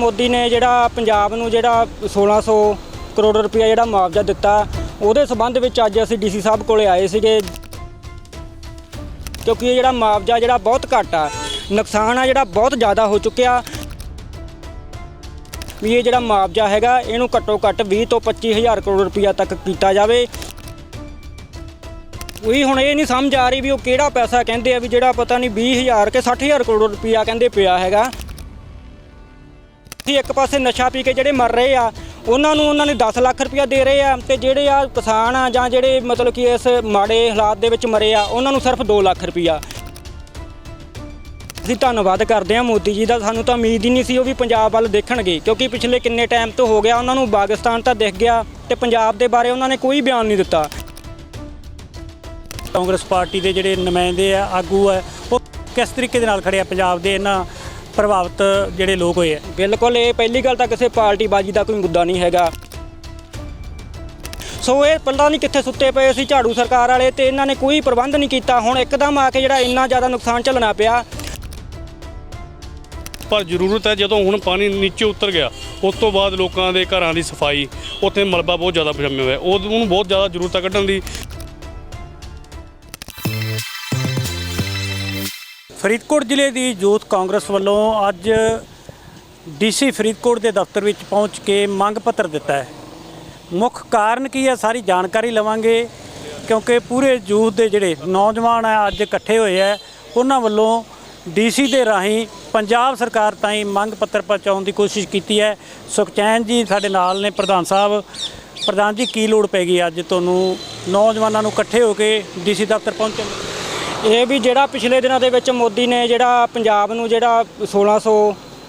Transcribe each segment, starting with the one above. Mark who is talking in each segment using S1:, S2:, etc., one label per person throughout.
S1: ਮੋਦੀ ਨੇ ਜਿਹੜਾ ਪੰਜਾਬ ਨੂੰ ਜਿਹੜਾ 1600 ਕਰੋੜ ਰੁਪਇਆ ਜਿਹੜਾ ਮੁਆਵਜ਼ਾ ਦਿੱਤਾ, ਉਹਦੇ ਸਬੰਧ ਵਿੱਚ ਅੱਜ ਅਸੀਂ ਡੀਸੀ ਸਾਹਿਬ ਕੋਲੇ ਆਏ ਸੀਗੇ। ਕਿਉਂਕਿ ਇਹ ਜਿਹੜਾ ਮੁਆਵਜ਼ਾ ਜਿਹੜਾ ਬਹੁਤ ਘੱਟ ਆ, ਨੁਕਸਾਨ ਆ ਜਿਹੜਾ ਬਹੁਤ ਜ਼ਿਆਦਾ ਹੋ ਚੁੱਕਿਆ। ਵੀ ਇਹ ਜਿਹੜਾ ਮੁਆਵਜ਼ਾ ਹੈਗਾ, ਇਹਨੂੰ ਘੱਟੋ ਘੱਟ 20 ਤੋਂ 25000 ਕਰੋੜ ਰੁਪਇਆ ਤੱਕ ਕੀਤਾ ਜਾਵੇ। ਉਹੀ ਹੁਣ ਇਹ ਨਹੀਂ ਸਮਝ ਆ ਰਹੀ ਵੀ ਉਹ ਕਿਹੜਾ ਪੈਸਾ ਕਹਿੰਦੇ ਆ ਵੀ ਜਿਹੜਾ ਪਤਾ ਨਹੀਂ 20000 ਕਿ 60000 ਕਰੋੜ ਰੁਪਇਆ ਕਹਿੰਦੇ ਪਿਆ ਹੈਗਾ। ਕਿ ਇੱਕ ਪਾਸੇ ਨਸ਼ਾ ਪੀ ਕੇ ਜਿਹੜੇ ਮਰ ਰਹੇ ਆ, ਉਹਨਾਂ ਨੂੰ ਉਹਨਾਂ ਨੇ 10 ਲੱਖ ਰੁਪਇਆ ਦੇ ਰਹੇ ਆ ਤੇ ਜਿਹੜੇ ਆ ਕਿਸਾਨ ਆ ਜਾਂ ਜਿਹੜੇ ਮਤਲਬ ਕਿ ਇਸ ਮਾੜੇ ਹਾਲਾਤ ਦੇ ਵਿੱਚ ਮਰੇ ਆ, ਉਹਨਾਂ ਨੂੰ ਸਿਰਫ 2 ਲੱਖ ਰੁਪਇਆ। ਅਸੀਂ ਧੰਨਵਾਦ ਕਰਦੇ ਹਾਂ ਮੋਦੀ ਜੀ ਦਾ, ਸਾਨੂੰ ਤਾਂ ਉਮੀਦ ਹੀ ਨਹੀਂ ਸੀ ਉਹ ਵੀ ਪੰਜਾਬ ਵੱਲ ਦੇਖਣਗੇ, ਕਿਉਂਕਿ ਪਿਛਲੇ ਕਿੰਨੇ ਟਾਈਮ ਤੋਂ ਹੋ ਗਿਆ ਉਹਨਾਂ ਨੂੰ ਪਾਕਿਸਤਾਨ ਤਾਂ ਦਿਖ ਗਿਆ ਤੇ ਪੰਜਾਬ ਦੇ ਬਾਰੇ ਉਹਨਾਂ ਨੇ ਕੋਈ ਬਿਆਨ ਨਹੀਂ ਦਿੱਤਾ।
S2: ਕਾਂਗਰਸ ਪਾਰਟੀ ਦੇ ਜਿਹੜੇ ਨੁਮਾਇੰਦੇ ਆ, ਆਗੂ ਆ, ਉਹ ਕਿਸ ਤਰੀਕੇ ਦੇ ਨਾਲ ਖੜੇ ਆ ਪੰਜਾਬ ਦੇ ਇਹਨਾਂ ਪ੍ਰਭਾਵਿਤ ਜਿਹੜੇ ਲੋਕ ਹੋਏ ਆ।
S1: ਬਿਲਕੁਲ ਇਹ ਪਹਿਲੀ ਗੱਲ ਤਾਂ ਕਿਸੇ ਪਾਰਟੀ ਬਾਜੀ ਦਾ ਕੋਈ ਮੁੱਦਾ ਨਹੀਂ ਹੈਗਾ। ਸੋ ਇਹ ਪਤਾ ਨਹੀਂ ਕਿੱਥੇ ਸੁੱਤੇ ਪਏ ਸੀ ਝਾੜੂ ਸਰਕਾਰ ਵਾਲੇ ਤੇ ਇਹਨਾਂ ਨੇ ਕੋਈ ਪ੍ਰਬੰਧ ਨਹੀਂ ਕੀਤਾ। ਹੁਣ ਇੱਕਦਮ ਆ ਕੇ ਜਿਹੜਾ ਇੰਨਾ ਜ਼ਿਆਦਾ ਨੁਕਸਾਨ ਝੱਲਣਾ ਪਿਆ।
S3: ਪਰ ਜ਼ਰੂਰਤ ਹੈ ਜਦੋਂ ਹੁਣ ਪਾਣੀ ਨੀਚੇ ਉਤਰ ਗਿਆ ਉਸ ਤੋਂ ਬਾਅਦ ਲੋਕਾਂ ਦੇ ਘਰਾਂ ਦੀ ਸਫ਼ਾਈ ਉੱਥੇ ਮਲਬਾ ਬਹੁਤ ਜ਼ਿਆਦਾ ਜੰਮਿਆ ਹੋਇਆ। ਉਹ ਉਹਨੂੰ ਬਹੁਤ ਜ਼ਿਆਦਾ ਜ਼ਰੂਰਤ ਹੈ ਕੱਢਣ ਦੀ
S2: ਫਰੀਦਕੋਟ ਜ਼ਿਲ੍ਹੇ ਦੀ ਯੂਥ ਕਾਂਗਰਸ ਵੱਲੋਂ ਅੱਜ ਡੀਸੀ ਫਰੀਦਕੋਟ ਦੇ ਦਫ਼ਤਰ ਵਿੱਚ ਪਹੁੰਚ ਕੇ ਮੰਗ ਪੱਤਰ ਦਿੱਤਾ ਹੈ। ਮੁੱਖ ਕਾਰਨ ਕੀ ਹੈ ਸਾਰੀ ਜਾਣਕਾਰੀ ਲਵਾਂਗੇ, ਕਿਉਂਕਿ ਪੂਰੇ ਯੂਥ ਦੇ ਜਿਹੜੇ ਨੌਜਵਾਨ ਆ ਅੱਜ ਇਕੱਠੇ ਹੋਏ ਆ, ਉਹਨਾਂ ਵੱਲੋਂ ਡੀਸੀ ਦੇ ਰਾਹੀਂ ਪੰਜਾਬ ਸਰਕਾਰ ਤਾਈਂ ਮੰਗ ਪੱਤਰ ਪਹੁੰਚਾਉਣ ਦੀ ਕੋਸ਼ਿਸ਼ ਕੀਤੀ ਹੈ। ਸੁਖਚੈਨ ਜੀ ਸਾਡੇ ਨਾਲ ਨੇ, ਪ੍ਰਧਾਨ ਸਾਹਿਬ। ਪ੍ਰਧਾਨ ਜੀ, ਕੀ ਲੋੜ ਪੈ ਗਈ ਅੱਜ ਤੁਹਾਨੂੰ? ਨੌਜਵਾਨਾਂ ਨੂੰ ਇਕੱਠੇ ਹੋ ਕੇ ਡੀਸੀ ਦਫ਼ਤਰ ਪਹੁੰਚਣ ਦੀ?
S1: ਇਹ ਵੀ ਜਿਹੜਾ ਪਿਛਲੇ ਦਿਨਾਂ ਦੇ ਵਿੱਚ ਮੋਦੀ ਨੇ ਜਿਹੜਾ ਪੰਜਾਬ ਨੂੰ ਜਿਹੜਾ 1600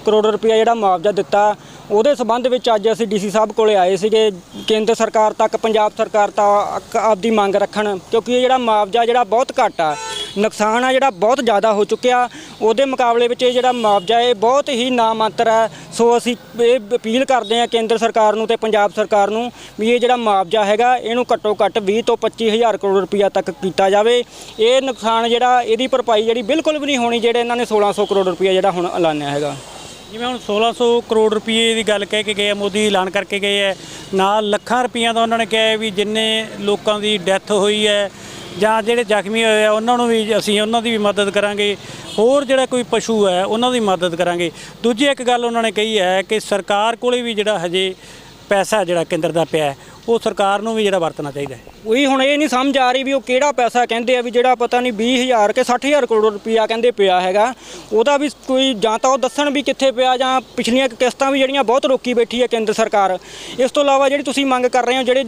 S1: ਕਰੋੜ ਰੁਪਇਆ ਜਿਹੜਾ ਮੁਆਵਜ਼ਾ ਦਿੱਤਾ, ਉਹਦੇ ਸਬੰਧ ਵਿੱਚ ਅੱਜ ਅਸੀਂ ਡੀਸੀ ਸਾਹਿਬ ਕੋਲੇ ਆਏ ਸੀਗੇ। ਕੇਂਦਰ ਸਰਕਾਰ ਤੱਕ, ਪੰਜਾਬ ਸਰਕਾਰ ਤੱਕ ਆਪਦੀ ਮੰਗ ਰੱਖਣ, ਕਿਉਂਕਿ ਇਹ ਜਿਹੜਾ ਮੁਆਵਜ਼ਾ ਜਿਹੜਾ ਬਹੁਤ ਘੱਟ ਆ। ਨੁਕਸਾਨ ਆ, ਜਿਹੜਾ ਬਹੁਤ ਜ਼ਿਆਦਾ ਹੋ ਚੁੱਕਿਆ। ਉਹਦੇ ਮੁਕਾਬਲੇ ਵਿੱਚ ਇਹ ਜਿਹੜਾ ਮੁਆਵਜ਼ਾ ਇਹ ਬਹੁਤ ਹੀ ਨਾਮਾਤਰ ਹੈ। ਸੋ ਅਸੀਂ ਇਹ ਅਪੀਲ ਕਰਦੇ ਹਾਂ ਕੇਂਦਰ ਸਰਕਾਰ ਨੂੰ ਤੇ ਪੰਜਾਬ ਸਰਕਾਰ ਨੂੰ ਵੀ ਇਹ ਜਿਹੜਾ ਮੁਆਵਜ਼ਾ ਹੈਗਾ, ਇਹਨੂੰ ਘੱਟੋ ਘੱਟ 20 ਤੋਂ 25000 ਕਰੋੜ ਰੁਪਇਆ ਤੱਕ ਕੀਤਾ ਜਾਵੇ। ਇਹ ਨੁਕਸਾਨ ਜਿਹੜਾ, ਇਹਦੀ ਭਰਪਾਈ ਜਿਹੜੀ ਬਿਲਕੁਲ ਵੀ ਨਹੀਂ ਹੋਣੀ, ਜਿਹੜੇ ਇਹਨਾਂ ਨੇ 1600 ਕਰੋੜ ਰੁਪਇਆ ਜਿਹੜਾ ਹੁਣ ਐਲਾਨਿਆ ਹੈਗਾ।
S2: ਜਿਵੇਂ ਹੁਣ 1600 ਕਰੋੜ ਰੁਪਏ ਦੀ ਗੱਲ ਕਹਿ ਕੇ ਗਏ ਆ, ਮੋਦੀ ਐਲਾਨ ਕਰਕੇ ਗਏ ਹੈ ਨਾਲ ਲੱਖਾਂ ਰੁਪਈਆਂ ਦਾ ਉਹਨਾਂ ਨੇ ਕਿਹਾ ਵੀ ਜਿੰਨੇ ਲੋਕਾਂ ਦੀ ਡੈਥ ਹੋਈ ਹੈ ਜਾਂ ਜਿਹੜੇ ਜ਼ਖਮੀ ਹੋਏ ਆ, ਉਹਨਾਂ ਨੂੰ ਵੀ ਅਸੀਂ ਉਹਨਾਂ ਦੀ ਵੀ ਮਦਦ ਕਰਾਂਗੇ। ਹੋਰ ਜਿਹੜਾ ਕੋਈ ਪਸ਼ੂ ਹੈ, ਉਹਨਾਂ ਦੀ ਮਦਦ ਕਰਾਂਗੇ। ਦੂਜੀ ਇੱਕ ਗੱਲ ਉਹਨਾਂ ਨੇ ਕਹੀ ਹੈ ਕਿ ਸਰਕਾਰ ਕੋਲੇ ਵੀ ਜਿਹੜਾ ਹਜੇ ਪੈਸਾ ਜਿਹੜਾ ਕੇਂਦਰ ਦਾ ਪਿਆ ਉਹ ਸਰਕਾਰ ਨੂੰ ਵੀ ਜਿਹੜਾ ਵਰਤਣਾ ਚਾਹੀਦਾ ਹੈ।
S1: ਉਹੀ ਹੁਣ ਇਹ ਨਹੀਂ ਸਮਝ ਆ ਰਹੀ ਵੀ ਉਹ ਕਿਹੜਾ ਪੈਸਾ ਕਹਿੰਦੇ ਆ ਵੀ ਜਿਹੜਾ ਪਤਾ ਨਹੀਂ 20000 ਕਿ 60000 ਕਰੋੜ ਰੁਪਇਆ ਕਹਿੰਦੇ ਪਿਆ ਹੈਗਾ। ਉਹਦਾ ਵੀ ਕੋਈ ਜਾਂ ਤਾਂ ਉਹ ਦੱਸਣ ਵੀ ਕਿੱਥੇ ਪਿਆ ਜਾਂ ਪਿਛਲੀਆਂ ਕਿਸ਼ਤਾਂ ਵੀ ਜਿਹੜੀਆਂ ਬਹੁਤ ਰੋਕੀ ਬੈਠੀ ਹੈ ਕੇਂਦਰ ਸਰਕਾਰ। ਇਸ ਤੋਂ ਇਲਾਵਾ ਜਿਹੜੀ ਤੁਸੀਂ ਮੰਗ ਕਰ ਰਹੇ ਹੋ ਜਿਹੜੇ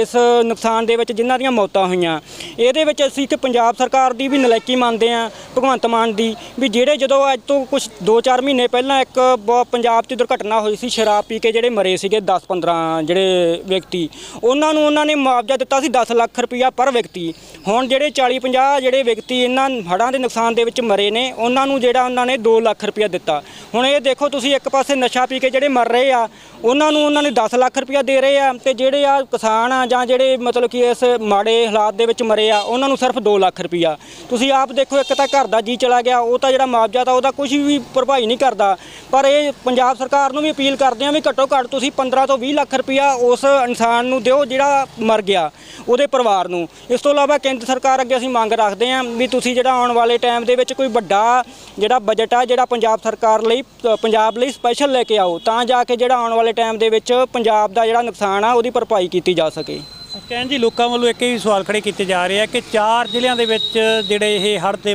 S1: ਇਸ ਨੁਕਸਾਨ ਦੇ ਵਿੱਚ ਜਿਨ੍ਹਾਂ ਦੀਆਂ ਮੌਤਾਂ ਹੋਈਆਂ, ਇਹਦੇ ਵਿੱਚ ਅਸੀਂ ਇੱਕ ਪੰਜਾਬ ਸਰਕਾਰ ਦੀ ਵੀ ਨਲਾਇਕੀ ਮੰਨਦੇ ਆ ਭਗਵੰਤ ਮਾਨ ਦੀ, ਵੀ ਜਿਹੜੇ ਜਦੋਂ ਅੱਜ ਤੋਂ ਕੁਝ 2-4 ਮਹੀਨੇ ਪਹਿਲਾਂ ਇੱਕ ਬ- ਪੰਜਾਬ 'ਚ ਦੁਰਘਟਨਾ ਹੋਈ ਸੀ, ਸ਼ਰਾਬ ਪੀ ਕੇ ਜਿਹੜੇ ਮਰੇ ਸੀਗੇ 10-15 ਜਿਹੜੇ ਵਿਅਕਤੀ, ਉਹਨਾਂ ਨੂੰ ਉਹਨਾਂ ਨੇ ਮੁਆਵਜ਼ਾ ਦਿੱਤਾ ਸੀ 10 ਲੱਖ ਰੁਪਇਆ ਪਰ ਵਿਅਕਤੀ। ਹੁਣ ਜਿਹੜੇ 40-50 ਜਿਹੜੇ ਵਿਅਕਤੀ ਇਹਨਾਂ ਹੜ੍ਹਾਂ ਦੇ ਨੁਕਸਾਨ ਦੇ ਵਿੱਚ ਮਰੇ ਨੇ, ਉਹਨਾਂ ਨੂੰ ਜਿਹੜਾ ਉਹਨਾਂ ਨੇ 2 ਲੱਖ ਰੁਪਇਆ ਦਿੱਤਾ। ਹੁਣ ਇਹ ਦੇਖੋ ਤੁਸੀਂ ਇੱਕ ਪਾਸੇ ਨਸ਼ਾ ਪੀ ਕੇ ਜਿਹੜੇ ਮਰ ਰਹੇ ਆ, ਉਹਨਾਂ ਨੂੰ ਉਹਨਾਂ ਨੇ 10 ਲੱਖ ਰੁਪਇਆ ਦੇ ਰਹੇ ਆ ਤੇ ਜਿਹੜੇ ਆ ਕਿਸਾਨ ਆ ਜਾਂ ਜਿਹੜੇ ਮਤਲਬ ਕਿ ਇਸ ਮਾੜੇ ਹਾਲਾਤ ਦੇ ਵਿੱਚ ਮਰੇ ਆ, ਉਹਨਾਂ ਨੂੰ ਸਿਰਫ 2 ਲੱਖ ਰੁਪਇਆ। ਤੁਸੀਂ ਆਪ ਦੇਖੋ ਇੱਕ ਤਾਂ ਘਰ ਦਾ ਜੀ ਚਲਾ ਗਿਆ, ਉਹ ਤਾਂ ਜਿਹੜਾ ਮੁਆਵਜ਼ਾ ਤਾਂ ਉਹਦਾ ਕੁਝ ਵੀ ਭਰਪਾਈ ਨਹੀਂ ਕਰਦਾ। ਪਰ ਇਹ ਪੰਜਾਬ ਸਰਕਾਰ ਨੂੰ ਵੀ ਅਪੀਲ ਕਰਦੇ ਆ ਵੀ ਘੱਟੋ ਘੱਟ ਤੁਸੀਂ 15 ਤੋਂ 20 ਲੱਖ ਰੁਪਇਆ ਉਸ ਇਨਸਾਨ ਨੂੰ ਦਿਓ ਜਿਹੜਾ ਮਰ ਗਿਆ। ਉਹਦੇ ਪਰਿਵਾਰ ਨੂੰ। ਇਸ ਤੋਂ ਇਲਾਵਾ ਕੇਂਦਰ ਸਰਕਾਰ ਅੱਗੇ ਅਸੀਂ ਮੰਗ ਰੱਖਦੇ ਹਾਂ ਵੀ ਤੁਸੀਂ ਜਿਹੜਾ ਆਉਣ ਵਾਲੇ ਟਾਈਮ ਦੇ ਵਿੱਚ ਕੋਈ ਵੱਡਾ ਜਿਹੜਾ ਬਜਟ ਆ, ਜਿਹੜਾ ਪੰਜਾਬ ਸਰਕਾਰ ਲਈ ਪੰਜਾਬ ਲਈ ਸਪੈਸ਼ਲ ਲੈ ਕੇ ਆਓ, ਤਾਂ ਜਾ ਕੇ ਜਿਹੜਾ ਆਉਣ ਵਾਲੇ ਟਾਈਮ ਦੇ ਵਿੱਚ ਪੰਜਾਬ ਦਾ ਜਿਹੜਾ ਨੁਕਸਾਨ ਆ, ਉਹਦੀ ਭਰਪਾਈ ਕੀਤੀ ਜਾ ਸਕੇ।
S2: ਕਹਿਣ ਜੀ, ਲੋਕਾਂ ਵੱਲੋਂ ਇੱਕ ਹੀ ਸਵਾਲ ਖੜੇ ਕੀਤੇ ਜਾ ਰਹੇ ਆ ਕਿ ਚਾਰ ਜ਼ਿਲ੍ਹਿਆਂ ਦੇ ਵਿੱਚ ਜਿਹੜੇ ਇਹ ਹੜ੍ਹ ਦੇ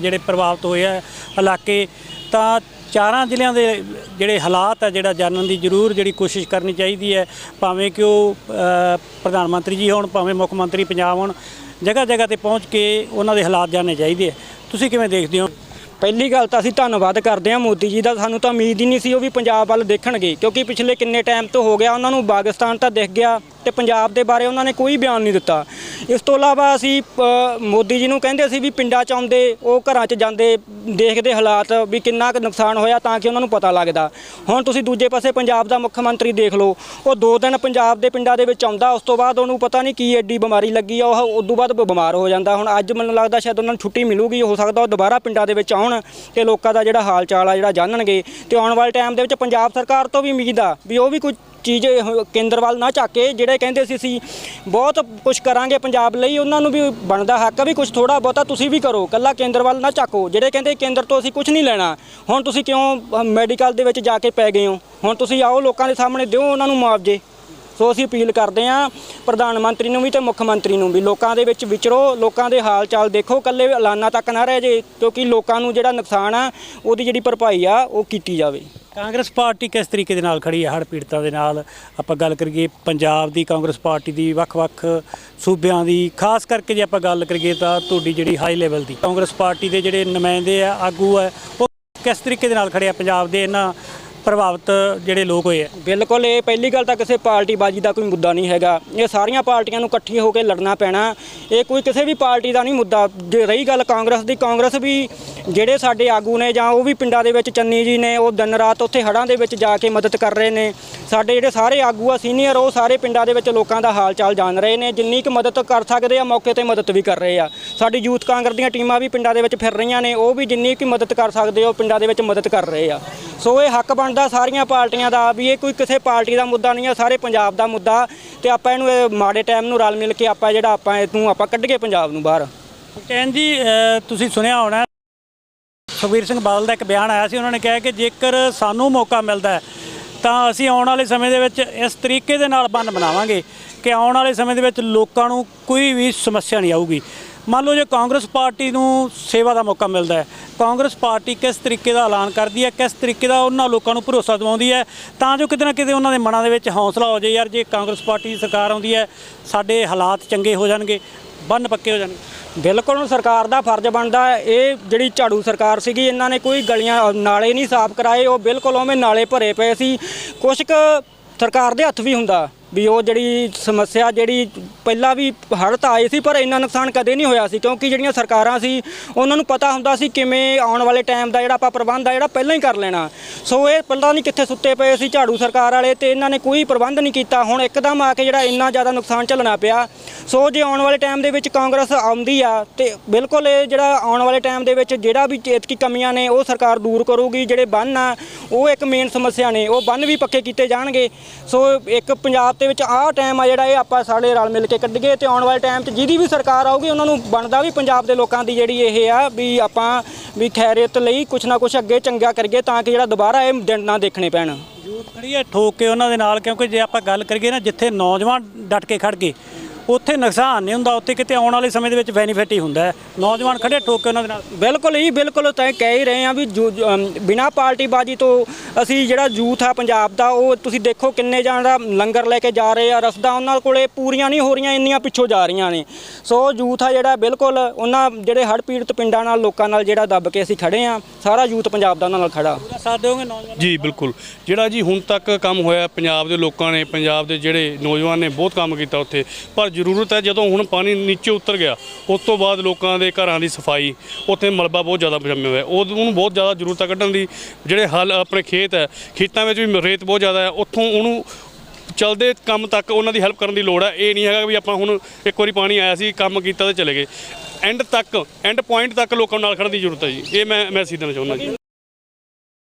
S2: ਜਿਹੜੇ ਪ੍ਰਭਾਵਿਤ ਹੋਏ ਆ ਇਲਾਕੇ, ਤਾਂ ਚਾਰਾਂ ਜ਼ਿਲ੍ਹਿਆਂ ਦੇ ਜਿਹੜੇ ਹਾਲਾਤ ਆ, ਜਿਹੜਾ ਜਾਣਨ ਦੀ ਜ਼ਰੂਰ ਜਿਹੜੀ ਕੋਸ਼ਿਸ਼ ਕਰਨੀ ਚਾਹੀਦੀ ਹੈ, ਭਾਵੇਂ ਕਿ ਉਹ ਪ੍ਰਧਾਨ ਮੰਤਰੀ ਜੀ ਹੋਣ, ਭਾਵੇਂ ਮੁੱਖ ਮੰਤਰੀ ਪੰਜਾਬ ਹੋਣ ਜਗ੍ਹਾ ਜਗ੍ਹਾ ਤੇ ਪਹੁੰਚ ਕੇ ਉਹਨਾਂ ਦੇ ਹਾਲਾਤ ਜਾਣਨੇ ਚਾਹੀਦੇ ਆ। ਤੁਸੀਂ ਕਿਵੇਂ ਦੇਖਦੇ ਹੋ?
S1: ਪਹਿਲੀ ਗੱਲ ਤਾਂ ਅਸੀਂ ਧੰਨਵਾਦ ਕਰਦੇ ਹਾਂ ਮੋਦੀ ਜੀ ਦਾ। ਸਾਨੂੰ ਤਾਂ ਉਮੀਦ ਹੀ ਨਹੀਂ ਸੀ ਉਹ ਵੀ ਪੰਜਾਬ ਵੱਲ ਦੇਖਣਗੇ, ਕਿਉਂਕਿ ਪਿਛਲੇ ਕਿੰਨੇ ਟਾਈਮ ਤੋਂ ਹੋ ਗਿਆ, ਉਹਨਾਂ ਨੂੰ ਪਾਕਿਸਤਾਨ ਤਾਂ ਦਿਖ ਗਿਆ। ਤੇ ਪੰਜਾਬ ਦੇ ਬਾਰੇ ਉਹਨਾਂ ਨੇ ਕੋਈ ਬਿਆਨ ਨਹੀਂ ਦਿੱਤਾ। ਇਸ ਤੋਂ ਇਲਾਵਾ ਅਸੀਂ ਅ, ਮੋਦੀ ਜੀ ਨੂੰ ਕਹਿੰਦੇ ਸੀ ਵੀ ਪਿੰਡਾਂ 'ਚ ਆਉਂਦੇ ਉਹ ਘਰਾਂ 'ਚ ਜਾਂਦੇ ਦੇਖਦੇ ਹਾਲਾਤ ਵੀ ਕਿੰਨਾ ਕੁ ਨੁਕਸਾਨ ਹੋਇਆ ਤਾਂ ਕਿ ਉਹਨਾਂ ਨੂੰ ਪਤਾ ਲੱਗਦਾ। ਹੁਣ ਤੁਸੀਂ ਦੂਜੇ ਪਾਸੇ ਪੰਜਾਬ ਦਾ ਮੁੱਖ ਮੰਤਰੀ ਦੇਖ ਲਓ ਉਹ ਦੋ ਦਿਨ ਪੰਜਾਬ ਦੇ ਪਿੰਡਾਂ ਦੇ ਵਿੱਚ ਆਉਂਦਾ ਉਸ ਤੋਂ ਬਾਅਦ ਉਹਨੂੰ ਪਤਾ ਨਹੀਂ ਕੀ ਐਡੀ ਬਿਮਾਰੀ ਲੱਗੀ ਆ ਉਹ ਉਦੋਂ ਬਾਅਦ ਬਿਮਾਰ ਹੋ ਜਾਂਦਾ। ਹੁਣ ਅੱਜ ਮੈਨੂੰ ਲੱਗਦਾ ਸ਼ਾਇਦ ਉਹਨਾਂ ਨੂੰ ਛੁੱਟੀ ਮਿਲੂਗੀ ਹੋ ਸਕਦਾ ਉਹ ਦੁਬਾਰਾ ਪਿੰਡਾਂ ਦੇ ਵਿੱਚ ਆਉਣ ਤੇ ਲੋਕਾਂ ਦਾ ਜਿਹੜਾ ਹਾਲ ਚਾਲ ਆ ਜਿਹੜਾ ਜਾਣਨਗੇ। ਤੇ ਆਉਣ ਵਾਲੇ ਟਾਈਮ ਦੇ ਵਿੱਚ ਪੰਜਾਬ ਸਰਕਾਰ ਤੋਂ ਵੀ ਉਮੀਦ ਆ ਵੀ ਉਹ ਵੀ ਕੁਝ ਚੀਜ਼ ਇਹ ਕੇਂਦਰ ਵੱਲ ਨਾ ਝਾਕੇ ਜਿਹੜੇ ਕਹਿੰਦੇ ਸੀ ਅਸੀਂ ਬਹੁਤ ਕੁਝ ਕਰਾਂਗੇ ਪੰਜਾਬ ਲਈ, ਉਹਨਾਂ ਨੂੰ ਵੀ ਬਣਦਾ ਹੱਕ ਆ ਵੀ ਕੁਝ ਥੋੜਾ ਬਹੁਤਾ ਤੁਸੀਂ ਵੀ ਕਰੋ ਕੱਲਾ ਕੇਂਦਰ ਵੱਲ ਨਾ ਝਾਕੋ। ਜਿਹੜੇ ਕਹਿੰਦੇ ਕੇਂਦਰ ਤੋਂ ਅਸੀਂ ਕੁਝ ਨਹੀਂ ਲੈਣਾ, ਹੁਣ ਤੁਸੀਂ ਕਿਉਂ ਮੈਡੀਕਲ ਦੇ ਵਿੱਚ ਜਾ ਕੇ ਪੈ ਗਏ ਹੋ? ਹੁਣ ਤੁਸੀਂ ਆਓ ਲੋਕਾਂ ਦੇ ਸਾਹਮਣੇ, ਦਿਓ ਉਹਨਾਂ ਨੂੰ ਮੁਆਵਜ਼ੇ। ਸੋ ਅਸੀਂ ਅਪੀਲ ਕਰਦੇ ਹਾਂ ਪ੍ਰਧਾਨ ਮੰਤਰੀ ਨੂੰ ਵੀ ਤੇ ਮੁੱਖ ਮੰਤਰੀ ਨੂੰ ਵੀ, ਲੋਕਾਂ ਦੇ ਵਿੱਚ ਵਿਚਰੋ, ਲੋਕਾਂ ਦੇ ਹਾਲ ਚਾਲ ਦੇਖੋ ਕੱਲੇ ਐਲਾਨਾ ਤੱਕ ਨਾ ਰਹਿ ਜੇ ਕਿਉਂਕਿ ਲੋਕਾਂ ਨੂੰ ਜਿਹੜਾ ਨੁਕਸਾਨ ਆ, ਉਹਦੀ ਜਿਹੜੀ ਭਰਪਾਈ ਆ, ਉਹ ਕੀਤੀ ਜਾਵੇ।
S2: ਕਾਂਗਰਸ ਪਾਰਟੀ ਕਿਸ ਤਰੀਕੇ ਦੇ ਨਾਲ ਖੜੀ ਹੈ? ਹੜ੍ਹ ਪੀੜਤਾਂ ਦੇ ਨਾਲ ਆਪਾਂ ਗੱਲ ਕਰੀਏ ਪੰਜਾਬ ਦੀ, ਕਾਂਗਰਸ ਪਾਰਟੀ ਦੀ, ਵੱਖ-ਵੱਖ ਸੂਬਿਆਂ ਦੀ। ਖਾਸ ਕਰਕੇ ਜੇ ਆਪਾਂ ਗੱਲ ਕਰੀਏ ਤਾਂ ਤੁਹਾਡੀ ਜਿਹੜੀ ਹਾਈ ਲੈਵਲ ਦੀ ਕਾਂਗਰਸ ਪਾਰਟੀ ਦੇ ਜਿਹੜੇ ਨੁਮਾਇੰਦੇ ਆ, ਆਗੂ ਆ, ਉਹ ਕਿਸ ਤਰੀਕੇ ਦੇ ਨਾਲ ਖੜੇ ਆ ਪੰਜਾਬ ਦੇ ਇਹਨਾਂ ਪ੍ਰਭਾਵਿਤ ਜਿਹੜੇ ਲੋਕ ਹੋਏ ਆ।
S1: ਬਿਲਕੁਲ, ਇਹ ਪਹਿਲੀ ਗੱਲ ਤਾਂ ਕਿਸੇ ਪਾਰਟੀ ਬਾਜੀ ਦਾ ਕੋਈ ਮੁੱਦਾ ਨਹੀਂ ਹੈਗਾ। ਇਹ ਸਾਰੀਆਂ ਪਾਰਟੀਆਂ ਨੂੰ ਇਕੱਠੀ ਹੋ ਕੇ ਲੜਨਾ ਪੈਣਾ। ਇਹ ਕੋਈ ਕਿਸੇ ਵੀ ਪਾਰਟੀ ਦਾ ਨਹੀਂ ਮੁੱਦਾ। ਜੇ ਰਹੀ ਗੱਲ ਕਾਂਗਰਸ ਦੀ, ਕਾਂਗਰਸ ਵੀ ਜਿਹੜੇ ਸਾਡੇ ਆਗੂ ਨੇ ਜਾਂ ਉਹ ਵੀ ਪਿੰਡਾਂ ਦੇ ਵਿੱਚ ਚੰਨੀ ਜੀ ਨੇ, ਉਹ ਦਿਨ ਰਾਤ ਉੱਥੇ ਹੜ੍ਹਾਂ ਦੇ ਵਿੱਚ ਜਾ ਕੇ ਮਦਦ ਕਰ ਰਹੇ ਨੇ। ਸਾਡੇ ਜਿਹੜੇ ਸਾਰੇ ਆਗੂ ਆ, ਸੀਨੀਅਰ, ਉਹ ਸਾਰੇ ਪਿੰਡਾਂ ਦੇ ਵਿੱਚ ਲੋਕਾਂ ਦਾ ਹਾਲ ਚਾਲ ਜਾਣ ਰਹੇ ਨੇ। ਜਿੰਨੀ ਕੁ ਮਦਦ ਕਰ ਸਕਦੇ ਆ, ਮੌਕੇ ਤੇ ਮਦਦ ਵੀ ਕਰ ਰਹੇ ਆ। ਸਾਡੀ ਯੂਥ ਕਾਂਗਰਸ ਦੀਆਂ ਟੀਮਾਂ ਵੀ ਪਿੰਡਾਂ ਦੇ ਵਿੱਚ ਫਿਰ ਰਹੀਆਂ ਨੇ। ਉਹ ਵੀ ਜਿੰਨੀ ਕੁ ਮਦਦ ਕਰ ਸਕਦੇ ਆ, ਉਹ ਪਿੰਡਾਂ ਦੇ ਵਿੱਚ ਮਦਦ ਕਰ ਰਹੇ ਆ। ਸੋ ਇਹ ਹੱਕ ਬਣਦਾ ਸਾਰੀਆਂ ਪਾਰਟੀਆਂ ਦਾ ਵੀ ਇਹ ਕੋਈ ਕਿਸੇ ਪਾਰਟੀ ਦਾ ਮੁੱਦਾ ਨਹੀਂ ਆ, ਸਾਰੇ ਪੰਜਾਬ ਦਾ ਮੁੱਦਾ ਤੇ ਆਪਾਂ ਇਹਨੂੰ ਇਹ ਮਾੜੇ ਟਾਈਮ ਨੂੰ ਰਲ ਮਿਲ ਕੇ ਆਪਾਂ ਜਿਹੜਾ ਆਪਾਂ ਇਹਨੂੰ ਆਪਾਂ ਕੱਢ ਕੇ ਪੰਜਾਬ ਨੂੰ ਬਾਹਰ।
S2: ਕੈਨ ਜੀ ਤੁਸੀਂ ਸੁਣਿਆ ਹੋਣਾ, ਸੁਖਬੀਰ ਸਿੰਘ ਬਾਦਲ ਦਾ ਇੱਕ ਬਿਆਨ ਆਇਆ ਸੀ, ਉਹਨਾਂ ਨੇ ਕਿਹਾ ਕਿ ਜੇਕਰ ਸਾਨੂੰ ਮੌਕਾ ਮਿਲਦਾ ਹੈ, ਤਾਂ ਅਸੀਂ ਆਉਣ ਵਾਲੇ ਸਮੇਂ ਦੇ ਵਿੱਚ ਇਸ ਤਰੀਕੇ ਦੇ ਨਾਲ ਬੰਨ ਬਣਾਵਾਂਗੇ ਕਿ ਆਉਣ ਵਾਲੇ ਸਮੇਂ ਦੇ ਵਿੱਚ ਲੋਕਾਂ ਨੂੰ ਕੋਈ ਵੀ ਸਮੱਸਿਆ ਨਹੀਂ ਆਊਗੀ। ਮੰਨ ਲਓ ਜੇ ਕਾਂਗਰਸ ਪਾਰਟੀ ਨੂੰ ਸੇਵਾ ਦਾ ਮੌਕਾ ਮਿਲਦਾ ਹੈ ਕਾਂਗਰਸ ਪਾਰਟੀ ਕਿਸ ਤਰੀਕੇ ਦਾ ਐਲਾਨ ਕਰਦੀ ਹੈ, ਕਿਸ ਤਰੀਕੇ ਦਾ ਉਹਨਾਂ ਲੋਕਾਂ ਨੂੰ ਭਰੋਸਾ ਦਿਵਾਉਂਦੀ ਹੈ, ਤਾਂ ਜੋ ਕਿਤੇ ਨਾ ਕਿਤੇ ਉਹਨਾਂ ਦੇ ਮਨਾਂ ਦੇ ਵਿੱਚ ਹੌਸਲਾ ਹੋ ਜਾਏ। ਯਾਰ, ਜੇ ਕਾਂਗਰਸ ਪਾਰਟੀ ਦੀ ਸਰਕਾਰ ਆਉਂਦੀ ਹੈ, ਸਾਡੇ ਹਾਲਾਤ ਚੰਗੇ ਹੋ ਜਾਣਗੇ, ਬੰਨ ਪੱਕੇ ਹੋ ਜਾਣਗੇ।
S1: ਬਿਲਕੁਲ ਸਰਕਾਰ ਦਾ ਫਰਜ਼ ਬਣਦਾ ਹੈ। ਇਹ ਜਿਹੜੀ ਝਾੜੂ ਸਰਕਾਰ ਸੀਗੀ, ਇਹਨਾਂ ਨੇ ਕੋਈ ਗਲੀਆਂ, ਨਾਲੇ ਨਹੀਂ ਸਾਫ਼ ਕਰਾਏ, ਉਹ ਬਿਲਕੁਲ ਉਵੇਂ ਨਾਲੇ ਭਰੇ ਪਏ ਸੀ। ਕੁਛ ਕੁ ਸਰਕਾਰ ਦੇ ਹੱਥ ਵੀ ਹੁੰਦਾ। ਵੀ ਉਹ ਜਿਹੜੀ ਸਮੱਸਿਆ ਜਿਹੜੀ ਪਹਿਲਾਂ ਵੀ ਹੜ੍ਹ ਤਾਂ ਆਏ ਸੀ, ਪਰ ਇੰਨਾ ਨੁਕਸਾਨ ਕਦੇ ਨਹੀਂ ਹੋਇਆ ਸੀ, ਕਿਉਂਕਿ ਜਿਹੜੀਆਂ ਸਰਕਾਰਾਂ ਸੀ, ਉਹਨਾਂ ਨੂੰ ਪਤਾ ਹੁੰਦਾ ਸੀ ਕਿਵੇਂ ਆਉਣ ਵਾਲੇ ਟਾਈਮ ਦਾ ਜਿਹੜਾ ਆਪਾਂ ਪ੍ਰਬੰਧ ਆ, ਜਿਹੜਾ ਪਹਿਲਾਂ ਹੀ ਕਰ ਲੈਣਾ। ਸੋ ਇਹ ਪੱਲਾ ਨਹੀਂ ਕਿੱਥੇ ਸੁੱਤੇ ਪਏ ਸੀ ਝਾੜੂ ਸਰਕਾਰ ਵਾਲੇ ਤੇ ਇਹਨਾਂ ਨੇ ਕੋਈ ਪ੍ਰਬੰਧ ਨਹੀਂ ਕੀਤਾ। ਹੁਣ ਇੱਕਦਮ ਆ ਕੇ ਜਿਹੜਾ ਇੰਨਾ ਜ਼ਿਆਦਾ ਨੁਕਸਾਨ ਝੱਲਣਾ ਪਿਆ। ਸੋ ਜੇ ਆਉਣ ਵਾਲੇ ਟਾਈਮ ਦੇ ਵਿੱਚ ਕਾਂਗਰਸ ਆਉਂਦੀ ਆ, ਤੇ ਬਿਲਕੁਲ ਇਹ ਜਿਹੜਾ ਆਉਣ ਵਾਲੇ ਟਾਈਮ ਦੇ ਵਿੱਚ ਜਿਹੜਾ ਵੀ ਚੇਤਕੀ ਕਮੀਆਂ ਨੇ, ਉਹ ਸਰਕਾਰ ਦੂਰ ਕਰੂਗੀ, ਜਿਹੜੇ ਬੰਨ ਆ, ਉਹ ਇੱਕ ਮੇਨ ਸਮੱਸਿਆ ਨੇ, ਉਹ ਬੰਨ ਵੀ ਪੱਕੇ ਕੀਤੇ ਜਾਣਗੇ। ਸੋ ਇੱਕ ਪੰਜਾਬ ਦੇ ਵਿੱਚ ਆਹ ਟਾਈਮ ਆ ਜਿਹੜਾ ਇਹ ਆਪਾਂ ਸਾਰੇ ਰਲ ਮਿਲ ਕੇ ਕੱਢੀਏ ਤੇ ਆਉਣ ਵਾਲੇ ਟਾਈਮ 'ਚ ਜਿਹਦੀ ਵੀ ਸਰਕਾਰ ਆਊਗੀ, ਉਹਨਾਂ ਨੂੰ ਬਣਦਾ ਵੀ ਪੰਜਾਬ ਦੇ ਲੋਕਾਂ ਦੀ ਜਿਹੜੀ ਇਹ ਆ ਵੀ ਆਪਾਂ ਵੀ ਖੈਰੀਅਤ ਲਈ ਕੁਛ ਨਾ ਕੁਛ ਅੱਗੇ ਚੰਗਾ ਕਰੀਏ ਤਾਂ ਕਿ ਜਿਹੜਾ ਦੁਬਾਰਾ ਇਹ ਦਿਨ ਨਾ ਦੇਖਣੇ ਪੈਣ।
S2: ਯੂਥ ਖੜੀ ਹੈ ਠੋਕ ਕੇ ਉਹਨਾਂ ਦੇ ਨਾਲ, ਕਿਉਂਕਿ ਜੇ ਆਪਾਂ ਗੱਲ ਕਰੀਏ ਨਾ ਜਿੱਥੇ ਨੌਜਵਾਨ ਡਟ ਕੇ ਖੜ ਗਏ ਉੱਥੇ ਨੁਕਸਾਨ ਨਹੀਂ ਹੁੰਦਾ ਉੱਥੇ ਕਿਤੇ ਆਉਣ ਵਾਲੇ ਸਮੇਂ ਦੇ ਵਿੱਚ ਬੈਨੀਫਿਟ ਹੀ ਹੁੰਦਾ ਹੈ। ਨੌਜਵਾਨ ਖੜੇ ਠੋਕ ਕੇ ਉਹਨਾਂ ਦੇ ਨਾਲ।
S1: ਬਿਲਕੁਲ ਹੀ ਬਿਲਕੁਲ ਤਾਂ ਕਹਿ ਹੀ ਰਹੇ ਆ ਵੀ ਬਿਨਾਂ ਪਾਰਟੀ ਬਾਜੀ ਤੋਂ ਅਸੀਂ ਜਿਹੜਾ ਯੂਥ ਆ ਪੰਜਾਬ ਦਾ ਉਹ ਤੁਸੀਂ ਦੇਖੋ ਕਿੰਨੇ ਜਾਣ ਦਾ ਲੰਗਰ ਲੈ ਕੇ ਜਾ ਰਹੇ ਆ ਰਸਦਾ ਉਹਨਾਂ ਕੋਲੇ ਪੂਰੀਆਂ ਨਹੀਂ ਹੋ ਰਹੀਆਂ ਇੰਨੀਆਂ ਪਿੱਛੋਂ ਜਾ ਰਹੀਆਂ ਨੇ। ਸੋ ਯੂਥ ਆ ਜਿਹੜਾ ਬਿਲਕੁਲ ਉਹਨਾਂ ਜਿਹੜੇ ਹੜ੍ਹ ਪੀੜਤ ਪਿੰਡਾਂ ਨਾਲ ਲੋਕਾਂ ਨਾਲ ਜਿਹੜਾ ਦੱਬ ਕੇ ਅਸੀਂ ਖੜੇ ਆ ਸਾਰਾ ਯੂਥ ਪੰਜਾਬ ਦਾ ਉਹਨਾਂ ਨਾਲ ਖੜਾ।
S2: ਪੂਰਾ ਸਾਥ ਦਿਓਗੇ ਨੌਜਵਾਨ
S3: ਜੀ ਬਿਲਕੁਲ। ਜਿਹੜਾ ਜੀ ਹੁਣ ਤੱਕ ਕੰਮ ਹੋਇਆ ਪੰਜਾਬ ਦੇ ਲੋਕਾਂ ਨੇ ਪੰਜਾਬ ਦੇ ਜਿਹੜੇ ਨੌਜਵਾਨ ਨੇ ਬਹੁਤ ਕੰਮ ਕੀਤਾ ਉੱਥੇ। ਪਰ ਜ਼ਰੂਰਤ ਹੈ, ਜਦੋਂ ਹੁਣ ਪਾਣੀ ਨੀਚੇ ਉਤਰ ਗਿਆ, ਉਸ ਤੋਂ ਬਾਅਦ ਲੋਕਾਂ ਦੇ ਘਰਾਂ ਦੀ ਸਫ਼ਾਈ, ਉੱਥੇ ਮਲਬਾ ਬਹੁਤ ਜ਼ਿਆਦਾ ਜੰਮਿਆ ਹੋਇਆ। ਉਹ ਉਹਨੂੰ ਬਹੁਤ ਜ਼ਿਆਦਾ ਜ਼ਰੂਰਤ ਹੈ ਕੱਢਣ ਦੀ, ਜਿਹੜੇ ਹਲ ਆਪਣੇ ਖੇਤ ਹੈ, ਖੇਤਾਂ ਵਿੱਚ ਵੀ ਰੇਤ ਬਹੁਤ ਜ਼ਿਆਦਾ ਹੈ, ਉੱਥੋਂ ਉਹਨੂੰ ਚਲਦੇ ਕੰਮ ਤੱਕ ਉਹਨਾਂ ਦੀ ਹੈਲਪ ਕਰਨ ਦੀ ਲੋੜ ਹੈ। ਇਹ ਨਹੀਂ ਹੈਗਾ ਵੀ ਆਪਾਂ ਹੁਣ ਇੱਕ ਵਾਰੀ ਪਾਣੀ ਆਇਆ ਸੀ, ਕੰਮ ਕੀਤਾ ਤੇ ਚਲੇ ਗਏ। ਐਂਡ ਤੱਕ ਐਂਡ ਪੁਆਇੰਟ ਤੱਕ ਲੋਕਾਂ ਨੂੰ ਨਾਲ ਖੜਨ ਦੀ ਜ਼ਰੂਰਤ ਹੈ ਜੀ। ਇਹ ਮੈਂ ਮੈਸੇਜ ਦੇਣਾ ਚਾਹੁੰਦਾ ਜੀ।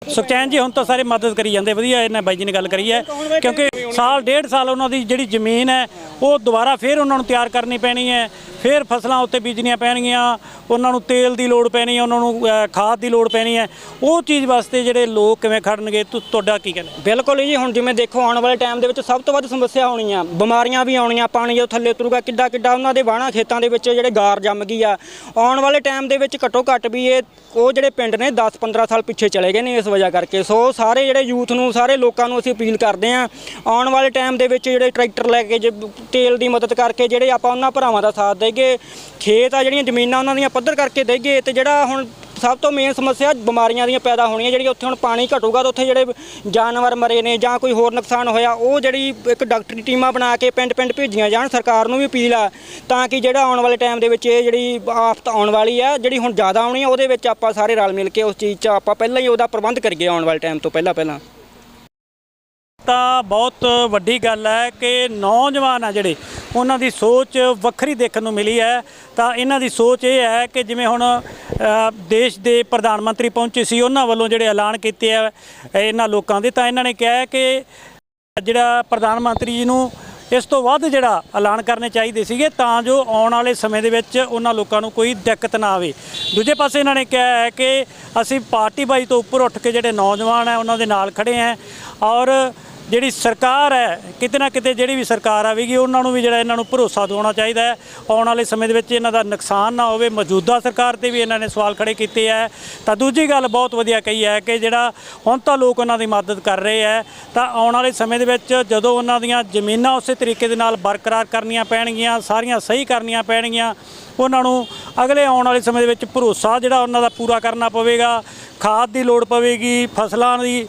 S2: ਸੁਖਚੈਨ ਜੀ, ਹੁਣ ਤਾਂ ਸਾਰੇ ਮਦਦ ਕਰੀ ਜਾਂਦੇ, ਵਧੀਆ ਇਹਨਾਂ ਬਾਈ ਜੀ ਨੇ ਗੱਲ ਕਰੀ ਹੈ, ਕਿਉਂਕਿ ਸਾਲ, ਡੇਢ ਸਾਲ ਉਹਨਾਂ ਦੀ ਜਿਹੜੀ ਜ਼ਮੀਨ ਹੈ, ਉਹ ਦੁਬਾਰਾ ਫੇਰ ਉਹਨਾਂ ਨੂੰ ਤਿਆਰ ਕਰਨੀ ਪੈਣੀ ਹੈ, ਫੇਰ ਫਸਲਾਂ ਉੱਤੇ ਬੀਜਣੀਆਂ ਪੈਣਗੀਆਂ ਉਹਨਾਂ ਨੂੰ ਤੇਲ ਦੀ ਲੋੜ ਪੈਣੀ ਹੈ, ਉਹਨਾਂ ਨੂੰ ਖਾਦ ਦੀ ਲੋੜ ਪੈਣੀ ਹੈ। ਉਹ ਚੀਜ਼ ਵਾਸਤੇ ਜਿਹੜੇ ਲੋਕ ਕਿਵੇਂ ਖੜਨਗੇ ਤੁਹਾਡਾ ਕੀ ਕਹਿਣਾ?
S1: ਬਿਲਕੁਲ ਜੀ, ਹੁਣ ਜਿਵੇਂ ਦੇਖੋ, ਆਉਣ ਵਾਲੇ ਟਾਈਮ ਦੇ ਵਿੱਚ ਸਭ ਤੋਂ ਵੱਧ ਸਮੱਸਿਆ ਹੋਣੀ ਆ ਬਿਮਾਰੀਆਂ ਵੀ ਆਉਣੀਆਂ, ਪਾਣੀ ਜਦੋਂ ਥੱਲੇ ਉਤਰੂਗਾ ਕਿੱਡਾ ਕਿੱਡਾ ਉਹਨਾਂ ਦੇ ਵਾਹਣਾ ਖੇਤਾਂ ਦੇ ਵਿੱਚ ਜਿਹੜੇ ਗਾਰ ਜੰਮ ਗਈ ਆ। ਆਉਣ ਵਾਲੇ ਟਾਈਮ ਦੇ ਵਿੱਚ ਘੱਟੋ ਘੱਟ ਵੀ ਇਹ, ਉਹ ਜਿਹੜੇ ਪਿੰਡ ਨੇ 10 15 ਸਾਲ ਪਿੱਛੇ ਚਲੇ ਗਏ ਨੇ ਇਸ ਵਜ੍ਹਾ ਕਰਕੇ। ਸੋ ਸਾਰੇ ਜਿਹੜੇ ਯੂਥ ਨੂੰ, ਸਾਰੇ ਲੋਕਾਂ ਨੂੰ ਅਸੀਂ ਅਪੀਲ ਕਰਦੇ ਆਂ ਆਉਣ ਆਉਣ ਵਾਲੇ ਟਾਈਮ ਦੇ ਵਿੱਚ ਜਿਹੜੇ ਟਰੈਕਟਰ ਲੈ ਕੇ, ਜੇ ਤੇਲ ਦੀ ਮਦਦ ਕਰਕੇ ਜਿਹੜੇ ਆਪਾਂ ਉਹਨਾਂ ਭਰਾਵਾਂ ਦਾ ਸਾਥ ਦੇਈਏ, ਖੇਤ ਆ, ਜਿਹੜੀਆਂ ਜ਼ਮੀਨਾਂ ਉਹਨਾਂ ਦੀਆਂ ਪੱਧਰ ਕਰਕੇ ਦੇਈਏ ਤੇ ਜਿਹੜਾ ਹੁਣ ਸਭ ਤੋਂ ਮੇਨ ਸਮੱਸਿਆ ਬਿਮਾਰੀਆਂ ਦੀਆਂ ਪੈਦਾ ਹੋਣੀਆਂ ਜਿਹੜੀਆਂ ਉੱਥੇ ਹੁਣ ਪਾਣੀ ਘਟੂਗਾ ਤਾਂ ਉੱਥੇ ਜਿਹੜੇ ਜਾਨਵਰ ਮਰੇ ਨੇ ਜਾਂ ਕੋਈ ਹੋਰ ਨੁਕਸਾਨ ਹੋਇਆ, ਉਹ ਜਿਹੜੀ ਇੱਕ ਡਾਕਟਰੀ ਟੀਮਾਂ ਬਣਾ ਕੇ ਪਿੰਡ ਪਿੰਡ ਭੇਜੀਆਂ ਜਾਣ, ਸਰਕਾਰ ਨੂੰ ਵੀ ਅਪੀਲ ਆ ਤਾਂ ਕਿ ਜਿਹੜਾ ਆਉਣ ਵਾਲੇ ਟਾਈਮ ਦੇ ਵਿੱਚ ਇਹ ਜਿਹੜੀ ਆਫਤ ਆਉਣ ਵਾਲੀ ਆ, ਜਿਹੜੀ ਹੁਣ ਜ਼ਿਆਦਾ ਆਉਣੀ ਆ, ਉਹਦੇ ਵਿੱਚ ਆਪਾਂ ਸਾਰੇ ਰਲ ਮਿਲ ਕੇ ਉਸ ਚੀਜ਼ 'ਚ ਆਪਾਂ ਪਹਿਲਾਂ ਹੀ ਉਹਦਾ ਪ੍ਰਬੰਧ ਕਰੀਏ ਆਉਣ ਵਾਲੇ ਟਾਈਮ ਤੋਂ ਪਹਿਲਾਂ ਪਹਿਲਾਂ
S2: ਤਾਂ ਬਹੁਤ ਵੱਡੀ ਗੱਲ ਹੈ ਕਿ ਨੌਜਵਾਨ ਆ ਜਿਹੜੇ, ਉਹਨਾਂ ਦੀ ਸੋਚ ਵੱਖਰੀ ਦੇਖਣ ਨੂੰ ਮਿਲੀ ਹੈ। ਤਾਂ ਇਹਨਾਂ ਦੀ ਸੋਚ ਇਹ ਹੈ ਕਿ ਜਿਵੇਂ ਹੁਣ ਦੇਸ਼ ਦੇ ਪ੍ਰਧਾਨ ਮੰਤਰੀ ਪਹੁੰਚੇ ਸੀ, ਉਹਨਾਂ ਵੱਲੋਂ ਜਿਹੜੇ ਐਲਾਨ ਕੀਤੇ ਆ, ਇਹਨਾਂ ਲੋਕਾਂ ਦੇ, ਤਾਂ ਇਹਨਾਂ ਨੇ ਕਿਹਾ ਕਿ ਜਿਹੜਾ ਪ੍ਰਧਾਨ ਮੰਤਰੀ ਜੀ ਨੂੰ ਇਸ ਤੋਂ ਵੱਧ ਜਿਹੜਾ ਐਲਾਨ ਕਰਨੇ ਚਾਹੀਦੇ ਸੀਗੇ ਤਾਂ ਜੋ ਆਉਣ ਵਾਲੇ ਸਮੇਂ ਦੇ ਵਿੱਚ ਉਹਨਾਂ ਲੋਕਾਂ ਨੂੰ ਕੋਈ ਦਿੱਕਤ ਨਾ ਆਵੇ। ਦੂਜੇ ਪਾਸੇ ਇਹਨਾਂ ਨੇ ਕਿਹਾ ਹੈ ਕਿ ਅਸੀਂ ਪਾਰਟੀ ਬਾਈ ਤੋਂ ਉੱਪਰ ਉੱਠ ਕੇ ਜਿਹੜੇ ਨੌਜਵਾਨ ਹੈ, ਉਹਨਾਂ ਦੇ ਨਾਲ ਖੜੇ ਹਾਂ ਔਰ ਜਿਹੜੀ ਸਰਕਾਰ ਹੈ, ਕਿਤੇ ਨਾ ਕਿਤੇ ਜਿਹੜੀ ਵੀ ਸਰਕਾਰ ਆਵੇਗੀ, ਉਹਨਾਂ ਨੂੰ ਵੀ ਜਿਹੜਾ ਇਹਨਾਂ ਨੂੰ ਭਰੋਸਾ ਦਿਵਾਉਣਾ ਚਾਹੀਦਾ ਹੈ। ਆਉਣ ਵਾਲੇ ਸਮੇਂ ਦੇ ਵਿੱਚ ਇਹਨਾਂ ਦਾ ਨੁਕਸਾਨ ਨਾ ਹੋਵੇ, ਮੌਜੂਦਾ ਸਰਕਾਰ ਤੇ ਵੀ ਇਹਨਾਂ ਨੇ ਸਵਾਲ ਖੜੇ ਕੀਤੇ ਹੈ। ਤਾਂ ਦੂਜੀ ਗੱਲ ਬਹੁਤ ਵਧੀਆ ਕਹੀ ਹੈ ਕਿ ਜਿਹੜਾ ਹੁਣ ਤਾਂ ਲੋਕ ਉਹਨਾਂ ਦੀ ਮਦਦ ਕਰ ਰਹੇ ਹੈ, ਤਾਂ ਆਉਣ ਵਾਲੇ ਸਮੇਂ ਦੇ ਵਿੱਚ ਜਦੋਂ ਉਹਨਾਂ ਦੀਆਂ ਜ਼ਮੀਨਾਂ ਉਸੇ ਤਰੀਕੇ ਦੇ ਨਾਲ ਬਰਕਰਾਰ ਕਰਨੀਆਂ ਪੈਣਗੀਆਂ, ਸਾਰੀਆਂ ਸਹੀ ਕਰਨੀਆਂ ਪੈਣਗੀਆਂ ਉਹਨਾਂ ਨੂੰ ਅਗਲੇ ਆਉਣ ਵਾਲੇ ਸਮੇਂ ਦੇ ਵਿੱਚ ਭਰੋਸਾ ਜਿਹੜਾ ਉਹਨਾਂ ਦਾ ਪੂਰਾ ਕਰਨਾ ਪਵੇਗਾ, ਖਾਦ ਦੀ ਲੋੜ ਪਵੇਗੀ, ਫਸਲਾਂ ਦੀ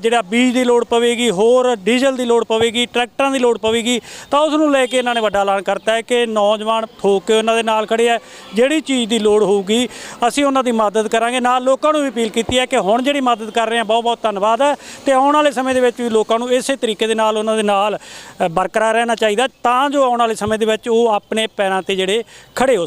S2: ਜਿਹੜਾ ਬੀਜ ਦੀ ਲੋੜ ਪਵੇਗੀ, ਹੋਰ ਡੀਜ਼ਲ ਦੀ ਲੋੜ ਪਵੇਗੀ, ਟਰੈਕਟਰਾਂ ਦੀ ਲੋੜ ਪਵੇਗੀ, ਤਾਂ ਉਸ ਨੂੰ ਲੈ ਕੇ ਇਹਨਾਂ ਨੇ ਵੱਡਾ ਐਲਾਨ ਕਰਤਾ ਹੈ ਕਿ ਨੌਜਵਾਨ ਠੋਕ ਕੇ ਉਹਨਾਂ ਦੇ ਨਾਲ ਖੜੇ ਆ ਜਿਹੜੀ ਚੀਜ਼ ਦੀ ਲੋੜ ਹੋਊਗੀ, ਅਸੀਂ ਉਹਨਾਂ ਦੀ ਮਦਦ ਕਰਾਂਗੇ। ਨਾਲ ਲੋਕਾਂ ਨੂੰ ਵੀ ਅਪੀਲ ਕੀਤੀ ਹੈ ਕਿ ਹੁਣ ਜਿਹੜੀ ਮਦਦ ਕਰ ਰਹੇ ਆ ਬਹੁਤ ਬਹੁਤ ਧੰਨਵਾਦ ਹੈ। ਤੇ ਆਉਣ ਵਾਲੇ ਸਮੇਂ ਦੇ ਵਿੱਚ ਵੀ ਲੋਕਾਂ ਨੂੰ ਇਸੇ ਤਰੀਕੇ ਦੇ ਨਾਲ ਉਹਨਾਂ ਦੇ ਨਾਲ ਬਰਕਰਾਰ ਰਹਿਣਾ ਚਾਹੀਦਾ ਤਾਂ ਜੋ ਆਉਣ ਵਾਲੇ ਸਮੇਂ ਦੇ ਵਿੱਚ ਉਹ ਆਪਣੇ ਪੈਰਾਂ ਤੇ ਜਿਹੜੇ ਖੜੇ ਹੋ